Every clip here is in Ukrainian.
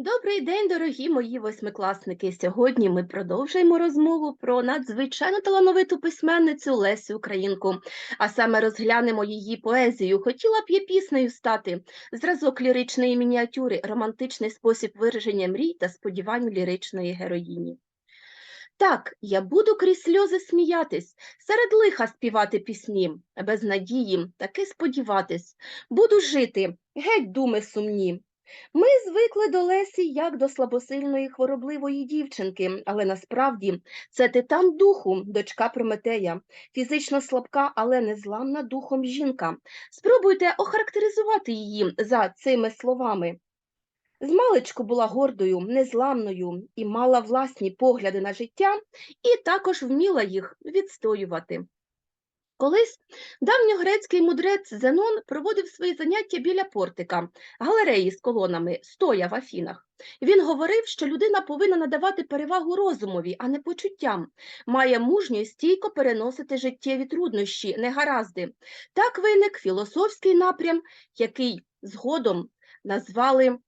Добрий день, дорогі мої восьмикласники. Сьогодні ми продовжуємо розмову про надзвичайно талановиту письменницю Лесю Українку, а саме розглянемо її поезію. Хотіла б я піснею стати. Зразок ліричної мініатюри, романтичний спосіб вираження мрій та сподівань ліричної героїні. Так, я буду крізь сльози сміятись, серед лиха співати пісні, без надії таки сподіватись. Буду жити, геть думи сумні. Ми звикли до Лесі як до слабосильної хворобливої дівчинки, але насправді це титан духу, дочка Прометея, фізично слабка, але незламна духом жінка. Спробуйте охарактеризувати її за цими словами. Змалечку була гордою, незламною і мала власні погляди на життя, і також вміла їх відстоювати. Колись давньогрецький мудрець Зенон проводив свої заняття біля портика, галереї з колонами, стоя в Афінах. Він говорив, що людина повинна надавати перевагу розумові, а не почуттям, має мужньо й стійко переносити життєві труднощі, негаразди. Так виник філософський напрям, який згодом назвали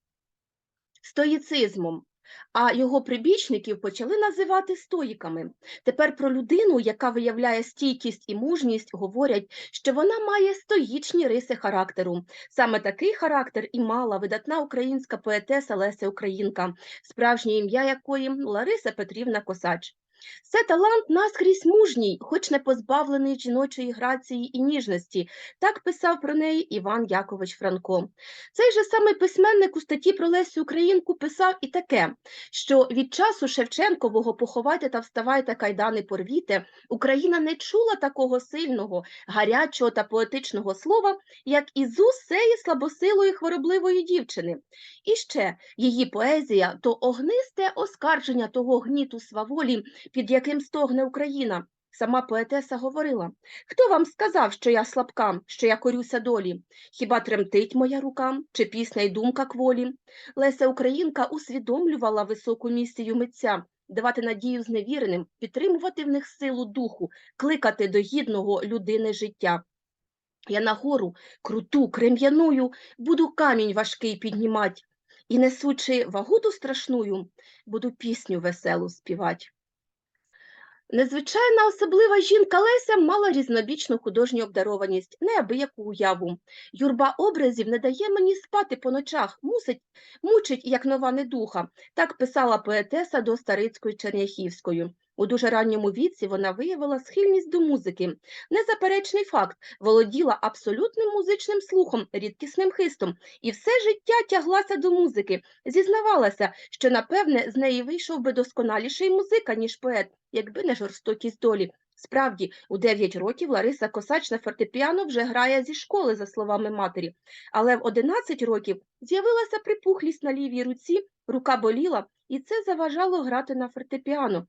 стоїцизмом, а його прибічників почали називати стоїками. Тепер про людину, яка виявляє стійкість і мужність, говорять, що вона має стоїчні риси характеру. Саме такий характер і мала видатна українська поетеса Леся Українка, справжнє ім'я якої Лариса Петрівна Косач. Це талант наскрізь мужній, хоч не позбавлений жіночої грації і ніжності. Так писав про неї Іван Якович Франко. Цей же самий письменник у статті про Лесю Українку писав і таке, що від часу Шевченкового поховайте та вставайте кайдани порвіте, Україна не чула такого сильного, гарячого та поетичного слова, як із цієї слабосилої хворобливої дівчини. І ще її поезія то огнисте оскарження того гніту сваволі, під яким стогне Україна. Сама поетеса говорила: Хто вам сказав, що я слабка, що я корюся долі? Хіба тремтить моя рука, чи пісня й думка кволі? Леся Українка усвідомлювала високу місію митця, давати надію зневіреним, підтримувати в них силу духу, кликати до гідного людини життя. Я на гору, круту, крем'яною, буду камінь важкий піднімать, і, несучи вагуту страшную, буду пісню веселу співать. Незвичайна особлива жінка Леся мала різнобічну художню обдарованість, неабияку уяву. Юрба образів не дає мені спати по ночах, мусить, мучить, як нова недуха. Так писала поетеса до Старицької Черняхівської. У дуже ранньому віці вона виявила схильність до музики. Незаперечний факт, володіла абсолютним музичним слухом, рідкісним хистом, і все життя тяглася до музики. Зізнавалася, що, напевне, з неї вийшов би досконаліший музика, ніж поет, якби не жорстокість долі. Справді, у 9 років Лариса Косач на фортепіано вже грає зі школи, за словами матері, але в 11 років з'явилася припухлість на лівій руці, рука боліла, і це заважало грати на фортепіано.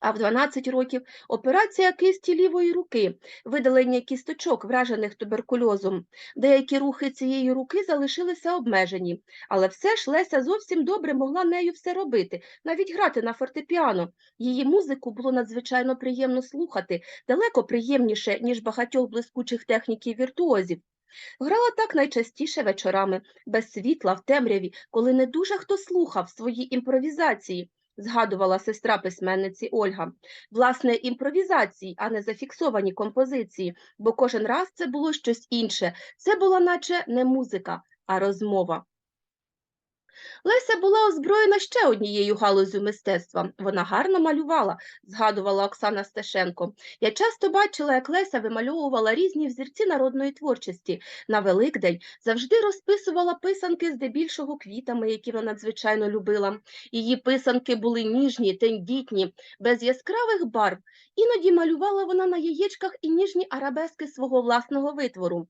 А в 12 років операція кисті лівої руки, видалення кісточок, вражених туберкульозом. Деякі рухи цієї руки залишилися обмежені, але все ж Леся зовсім добре могла нею все робити, навіть грати на фортепіано. Її музику було надзвичайно приємно слухати, далеко приємніше, ніж багатьох блискучих техніків віртуозів. Грала так найчастіше вечорами, без світла, в темряві, коли не дуже хто слухав свої імпровізації згадувала сестра письменниці Ольга. Власне, імпровізації, а не зафіксовані композиції, бо кожен раз це було щось інше. Це була наче не музика, а розмова. Леся була озброєна ще однією галузю мистецтва. Вона гарно малювала, згадувала Оксана Стешенко. Я часто бачила, як Леся вимальовувала різні взірці народної творчості. На Великдень завжди розписувала писанки здебільшого квітами, які вона надзвичайно любила. Її писанки були ніжні, тендітні, без яскравих барв. Іноді малювала вона на яєчках і ніжні арабески свого власного витвору.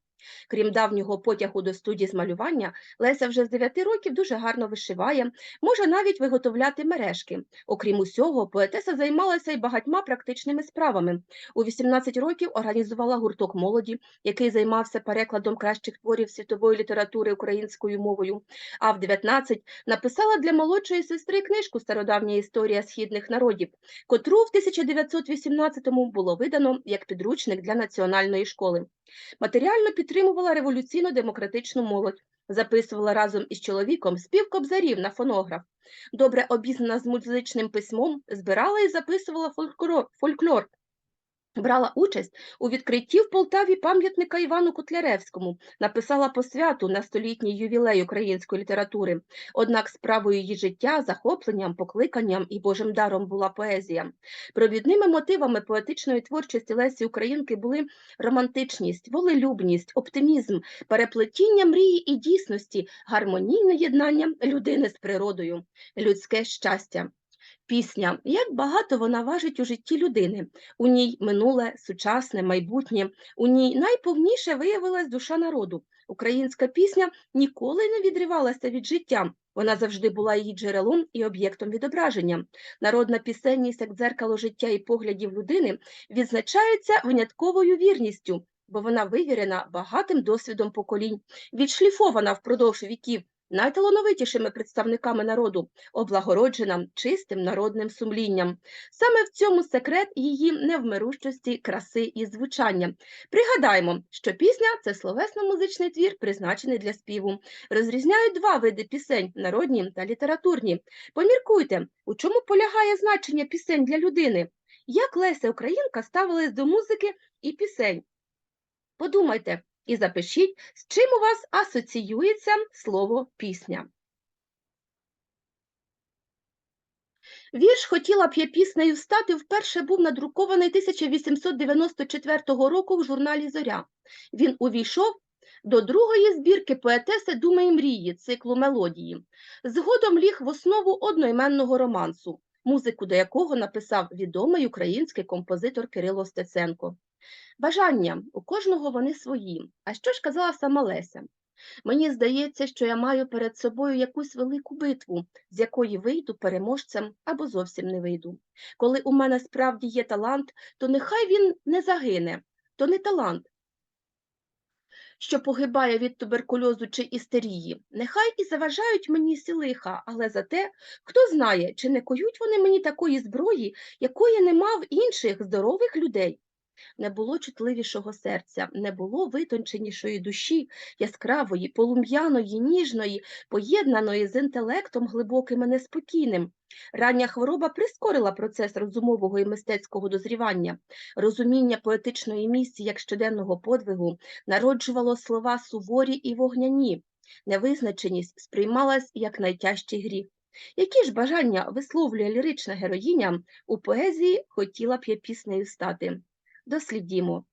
Крім давнього потягу до студії з малювання, Леся вже з 9 років дуже гарно вишиває, може навіть виготовляти мережки. Окрім усього, поетеса займалася й багатьма практичними справами. У 18 років організувала гурток молоді, який займався перекладом кращих творів світової літератури українською мовою. А в 19 написала для молодшої сестри книжку Стародавня історія східних народів, котру в 1918-му було видано як підручник для національної школи. Матеріально підтримувала революційно-демократичну молодь. записувала разом із чоловіком спів кобзарів на фонограф. Добре обізнана з музичним письмом, збирала і записувала фольклор. Брала участь у відкритті в Полтаві пам'ятника Івану Котляревському, написала посвяту на столітній ювілей української літератури. Однак справою її життя, захопленням, покликанням і Божим даром була поезія. Провідними мотивами поетичної творчості Лесі Українки були романтичність, волелюбність, оптимізм, переплетіння мрії і дійсності, гармонійне єднання людини з природою, людське щастя. Пісня, як багато вона важить у житті людини. У ній минуле, сучасне, майбутнє, у ній найповніше виявилась душа народу. Українська пісня ніколи не відривалася від життя. Вона завжди була її джерелом і об'єктом відображення. Народна пісенність, як дзеркало життя і поглядів людини, відзначається винятковою вірністю, бо вона вивірена багатим досвідом поколінь, відшліфована впродовж віків найталановитішими представниками народу, облагороджена чистим народним сумлінням. Саме в цьому секрет її невмирущості, краси і звучання. Пригадаймо, що пісня це словесно-музичний твір, призначений для співу. Розрізняють два види пісень народні та літературні. Поміркуйте, у чому полягає значення пісень для людини? Як Леся Українка ставилась до музики і пісень? Подумайте, і запишіть, з чим у вас асоціюється слово пісня. Вірш хотіла б я піснею стати вперше був надрукований 1894 року в журналі Зоря. Він увійшов до другої збірки поетеси Думи і мрії циклу мелодії. Згодом ліг в основу одноіменного романсу, музику до якого написав відомий український композитор Кирило Стеценко. Бажання у кожного вони свої. А що ж казала сама Леся? Мені здається, що я маю перед собою якусь велику битву, з якої вийду переможцем або зовсім не вийду. Коли у мене справді є талант, то нехай він не загине, то не талант, що погибає від туберкульозу чи істерії. Нехай і заважають мені сі лиха, але за те, хто знає, чи не коють вони мені такої зброї, якої нема в інших здорових людей не було чутливішого серця, не було витонченішої душі, яскравої, полум'яної, ніжної, поєднаної з інтелектом глибоким і неспокійним. Рання хвороба прискорила процес розумового і мистецького дозрівання, розуміння поетичної місії як щоденного подвигу народжувало слова суворі і вогняні, невизначеність сприймалась як найтяжчий гріх. Які ж бажання висловлює лірична героїня у поезії хотіла б я піснею стати? Дослідімо.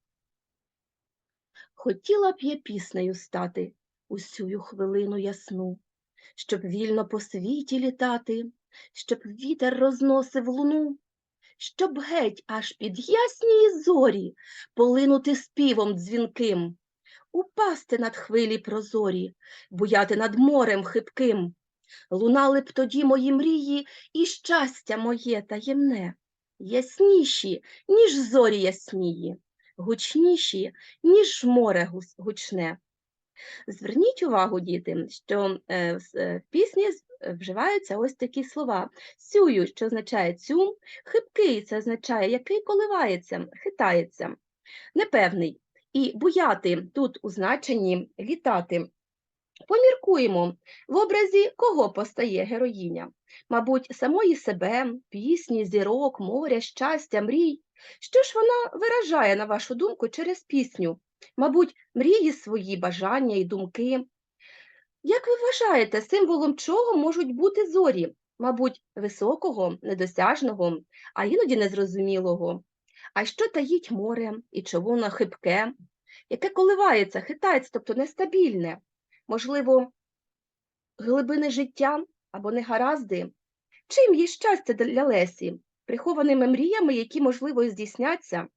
Хотіла б я піснею стати усю хвилину ясну, щоб вільно по світі літати, щоб вітер розносив луну, щоб геть аж під яснії зорі полинути співом дзвінким, упасти над хвилі прозорі, буяти над морем хибким. Лунали б тоді мої мрії і щастя моє таємне ясніші, ніж зорі яснії, гучніші, ніж море гучне. Зверніть увагу, діти, що е, в пісні вживаються ось такі слова. Сюю, що означає цю, хибкий, це означає, який коливається, хитається, непевний. І буяти тут у значенні літати. Поміркуємо, в образі кого постає героїня? Мабуть, самої себе, пісні, зірок, моря, щастя, мрій. Що ж вона виражає, на вашу думку, через пісню? Мабуть, мрії свої, бажання і думки. Як ви вважаєте, символом чого можуть бути зорі? Мабуть, високого, недосяжного, а іноді незрозумілого. А що таїть море і чого воно хибке, яке коливається, хитається, тобто нестабільне? Можливо, глибини життя або негаразди? Чим є щастя для Лесі, прихованими мріями, які, можливо, здійсняться?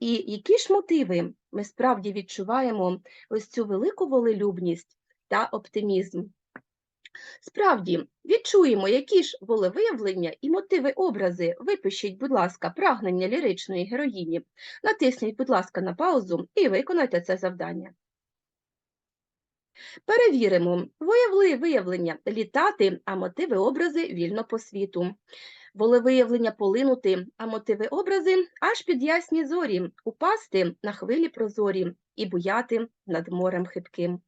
І які ж мотиви ми справді відчуваємо ось цю велику волелюбність та оптимізм? Справді, відчуємо, які ж волевиявлення і мотиви образи. Випишіть, будь ласка, прагнення ліричної героїні. Натисніть, будь ласка, на паузу і виконайте це завдання. Перевіримо, виявлення літати, а мотиви образи вільно по світу. Волевиявлення полинути, а мотиви образи аж під ясні зорі, упасти на хвилі прозорі і буяти над морем хибким.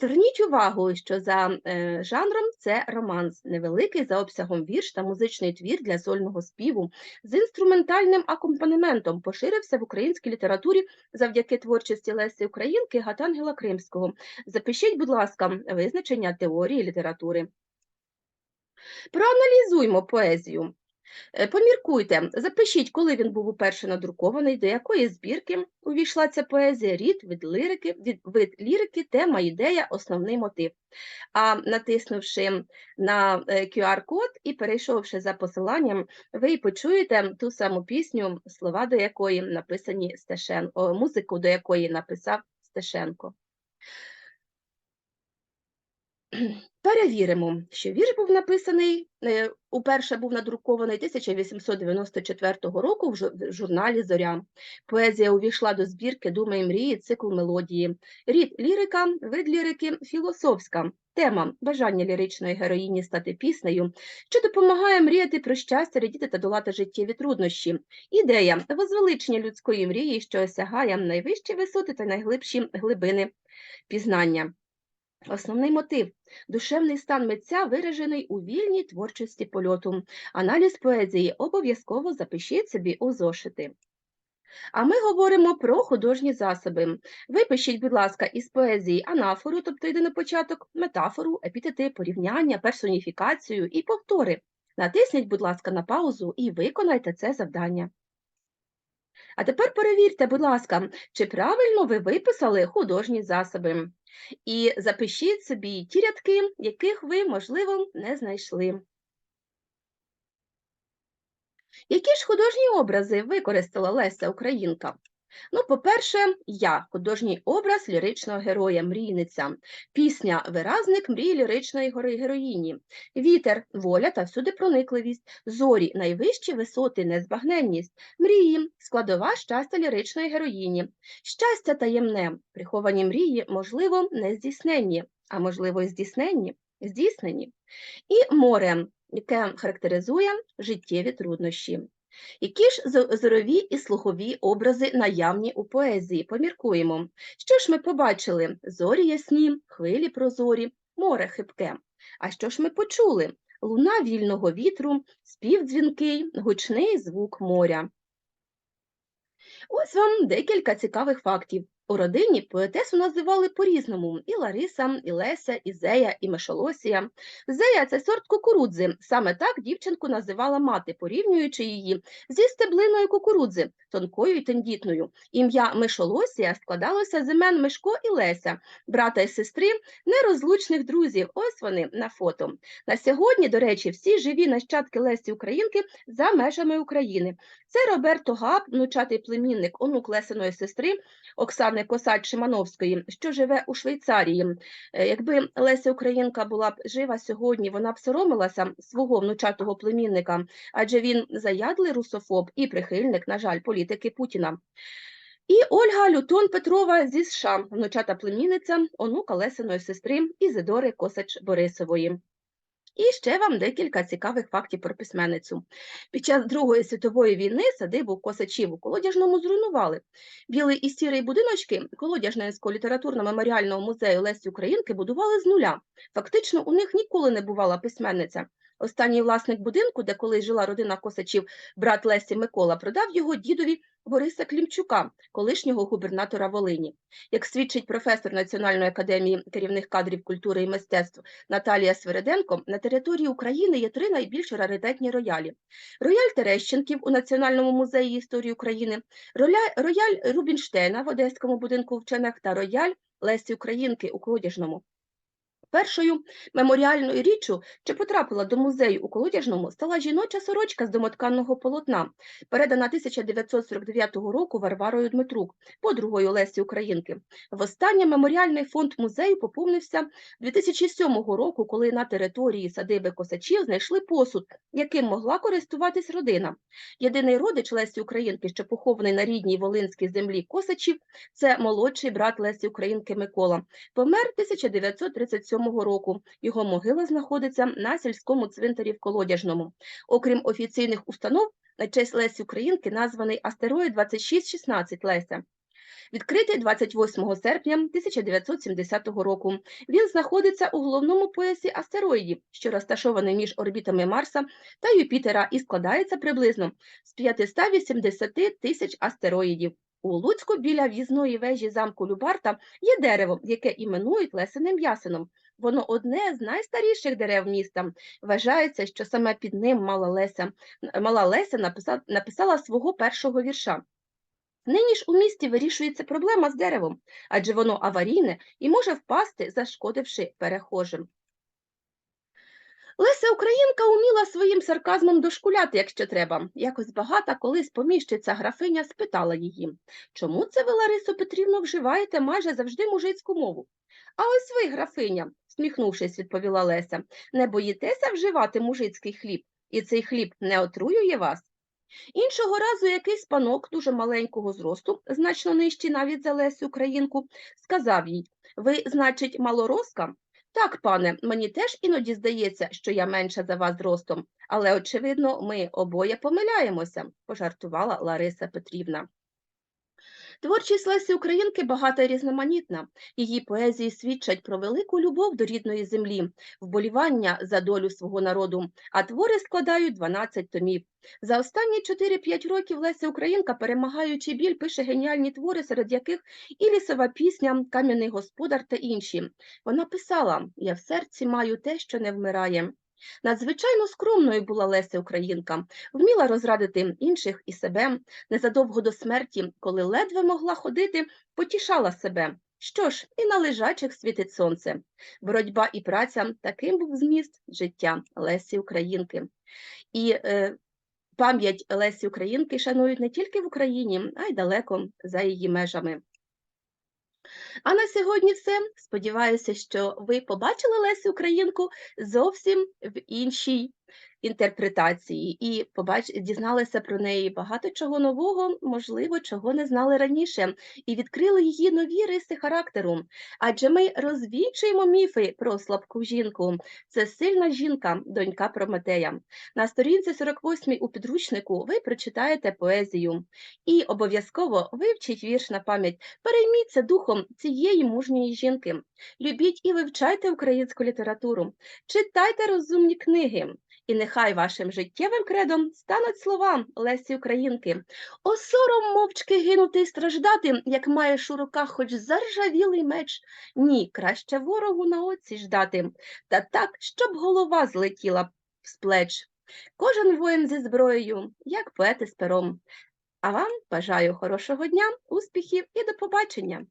Зверніть увагу, що за е, жанром це романс, невеликий за обсягом вірш та музичний твір для сольного співу з інструментальним акомпанементом поширився в українській літературі завдяки творчості Лесі Українки Гатангела Кримського. Запишіть, будь ласка, визначення теорії літератури. Проаналізуймо поезію. Е, Поміркуйте, запишіть, коли він був уперше надрукований, до якої збірки увійшла ця поезія, рід від лірики, від вид лірики, тема, ідея, основний мотив. А натиснувши на е, QR-код і перейшовши за посиланням, ви почуєте ту саму пісню, слова до якої написані Стешенко, музику до якої написав Стешенко. Перевіримо, що вірш був написаний, е, уперше був надрукований 1894 року в журналі Зоря. Поезія увійшла до збірки Думи і мрії, цикл мелодії. Рід лірика, вид лірики філософська. Тема бажання ліричної героїні стати піснею, що допомагає мріяти про щастя, радіти та долати життєві труднощі. Ідея возвеличення людської мрії, що осягає найвищі висоти та найглибші глибини пізнання. Основний мотив душевний стан митця виражений у вільній творчості польоту. Аналіз поезії обов'язково запишіть собі у зошити. А ми говоримо про художні засоби. Випишіть, будь ласка, із поезії анафору, тобто йде на початок, метафору, епітети, порівняння, персоніфікацію і повтори. Натисніть, будь ласка, на паузу і виконайте це завдання. А тепер перевірте, будь ласка, чи правильно ви виписали художні засоби. І запишіть собі ті рядки, яких ви, можливо, не знайшли. Які ж художні образи використала Леся Українка? Ну, по-перше, я художній образ ліричного героя, мрійниця, пісня Виразник мрії ліричної гори героїні, вітер, воля та всюди проникливість, зорі, найвищі висоти, незбагненність, мрії, складова щастя ліричної героїні, щастя таємне, приховані мрії, можливо, не здійсненні, а можливо, і здійсненні, здійснені, і море, яке характеризує життєві труднощі. Які ж зорові і слухові образи наявні у поезії? Поміркуємо. Що ж ми побачили? Зорі ясні, хвилі прозорі, море хибке. А що ж ми почули? Луна вільного вітру, спів дзвінкий, гучний звук моря. Ось вам декілька цікавих фактів. У родині поетесу називали по-різному і Лариса, і Леся, і Зея, і Мишолосія. Зея це сорт кукурудзи. Саме так дівчинку називала мати, порівнюючи її зі стеблиною кукурудзи, тонкою і тендітною. Ім'я Мишолосія складалося з імен Мишко і Леся, брата і сестри, нерозлучних друзів. Ось вони на фото. На сьогодні, до речі, всі живі нащадки Лесі Українки за межами України. Це Роберто Габ, внучатий племінник, онук Лесиної сестри Оксани Косач Шимановської, що живе у Швейцарії. Е, Якби Леся Українка була б жива сьогодні, вона б соромилася свого внучатого племінника, адже він заядлий русофоб і прихильник, на жаль, політики Путіна. І Ольга Лютон Петрова зі США, внучата племінниця, онука Лесиної сестри Ізидори Косач Борисової. І ще вам декілька цікавих фактів про письменницю. Під час Другої світової війни садибу косачів у Колодяжному зруйнували. Білий і сірий будиночки Колодяжненського літературно-меморіального музею Лесі Українки будували з нуля. Фактично, у них ніколи не бувала письменниця. Останній власник будинку, де колись жила родина косачів, брат Лесі Микола, продав його дідові Бориса Клімчука, колишнього губернатора Волині. Як свідчить професор Національної академії керівних кадрів культури і мистецтв Наталія Свереденко, на території України є три найбільш раритетні роялі: рояль Терещенків у Національному музеї історії України, рояль, Рубінштейна в Одеському будинку вчених та рояль Лесі Українки у Колодяжному. Першою меморіальною річчю, що потрапила до музею у Колодяжному, стала жіноча сорочка з домотканного полотна, передана 1949 року Варварою Дмитрук, подругою Лесі Українки. Востаннє меморіальний фонд музею поповнився 2007 року, коли на території садиби Косачів знайшли посуд, яким могла користуватись родина. Єдиний родич Лесі Українки, що похований на рідній волинській землі Косачів, це молодший брат Лесі Українки Микола. Помер 1937 року. Його могила знаходиться на сільському цвинтарі в Колодяжному. Окрім офіційних установ, на честь Лесі Українки названий астероїд 2616 Леся. Відкритий 28 серпня 1970 року. Він знаходиться у головному поясі астероїдів, що розташований між орбітами Марса та Юпітера і складається приблизно з 580 тисяч астероїдів. У Луцьку біля в'їзної вежі замку Любарта є дерево, яке іменують лесеним ясеном. Воно одне з найстаріших дерев міста. Вважається, що саме під ним мала Леся, мала Леся написала, написала свого першого вірша. Нині ж у місті вирішується проблема з деревом, адже воно аварійне і може впасти, зашкодивши перехожим. Леся Українка уміла своїм сарказмом дошкуляти, якщо треба. Якось багата колись поміщиця графиня спитала її, чому це ви, Ларисо Петрівно, вживаєте майже завжди мужицьку мову? А ось ви, графиня, сміхнувшись, відповіла Леся, не боїтеся вживати мужицький хліб, і цей хліб не отруює вас? Іншого разу якийсь панок дуже маленького зросту, значно нижчий навіть за Лесю Українку, сказав їй Ви, значить, малоросска? Так, пане, мені теж іноді здається, що я менша за вас зростом, але, очевидно, ми обоє помиляємося, пожартувала Лариса Петрівна. Творчість Лесі Українки багата і різноманітна. Її поезії свідчать про велику любов до рідної землі, вболівання за долю свого народу, а твори складають 12 томів. За останні 4-5 років Леся Українка, перемагаючи біль, пише геніальні твори, серед яких і лісова пісня, кам'яний господар та інші. Вона писала: Я в серці маю те, що не вмирає. Надзвичайно скромною була Леся Українка, вміла розрадити інших і себе. Незадовго до смерті, коли ледве могла ходити, потішала себе. Що ж, і на лежачих світить сонце. Боротьба і праця таким був зміст життя Лесі Українки. І е, пам'ять Лесі Українки шанують не тільки в Україні, а й далеко за її межами. А на сьогодні все. Сподіваюся, що ви побачили Лесю Українку зовсім в іншій інтерпретації і побач... дізналися про неї багато чого нового, можливо, чого не знали раніше, і відкрили її нові риси характеру. Адже ми розвінчуємо міфи про слабку жінку. Це сильна жінка, донька Прометея. На сторінці 48 у підручнику ви прочитаєте поезію і обов'язково вивчіть вірш на пам'ять. Перейміться духом цієї мужньої жінки. Любіть і вивчайте українську літературу, читайте розумні книги. І нехай вашим життєвим кредом стануть слова Лесі Українки. О, сором мовчки гинути і страждати, як маєш у руках хоч заржавілий меч. Ні, краще ворогу на оці ждати, та так, щоб голова злетіла з плеч. Кожен воїн зі зброєю, як поети з пером. А вам бажаю хорошого дня, успіхів і до побачення!